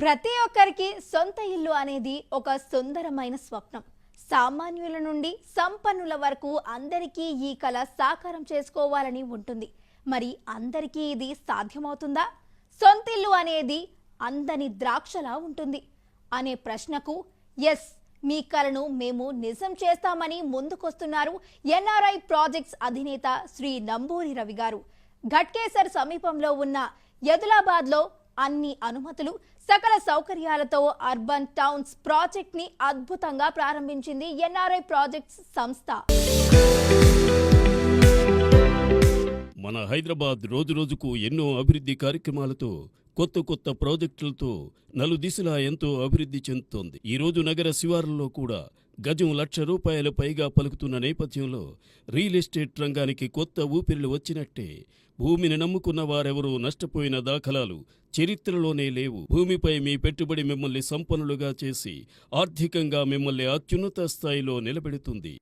ప్రతి ఒక్కరికి సొంత ఇల్లు అనేది ఒక సుందరమైన స్వప్నం. సామాన్యుల నుండి సంపన్నుల వరకు అందరికీ ఈ కళ సాకారం చేసుకోవాలని ఉంటుంది. మరి అందరికీ ఇది సాధ్యమవుతుందా? సొంత ఇల్లు అనేది అందని ద్రాక్షలా ఉంటుంది. అనే ప్రశ్నకు ఎస్ మీ కలను మేము నిజం చేస్తామని ముందుకొస్తున్నారు ఎన్ఆర్ఐ ప్రాజెక్ట్స్ అధినేత శ్రీ నంబూరి రవి గారు. ఘట్కేసర్ సమీపంలో ఉన్న యదులాబాద్లో అన్ని అనుమతులు సకల సౌకర్యాలతో అర్బన్ టౌన్స్ ప్రాజెక్ట్ని అద్భుతంగా ప్రారంభించింది ఎన్ఆర్ఐ ప్రాజెక్ట్స్ సంస్థ. మన హైదరాబాద్ రోజురోజుకు ఎన్నో అభివృద్ధి కార్యక్రమాలతో కొత్త కొత్త ప్రాజెక్టులతో నలుదిశలా ఎంతో అభివృద్ధి చెందుతోంది. ఈ రోజు నగర శివారులో కూడా గజం లక్ష రూపాయలు పైగా పలుకుతున్న నేపథ్యంలో రియల్ ఎస్టేట్ రంగానికి కొత్త ఊపిరిలు వచ్చినట్టే భూమిని నమ్ముకున్న వారెవరూ నష్టపోయిన దాఖలాలు చరిత్రలోనే లేవు. భూమిపై మీ పెట్టుబడి మిమ్మల్ని సంపన్నులుగా చేసి ఆర్థికంగా మిమ్మల్ని అత్యున్నత స్థాయిలో నిలబెడుతుంది.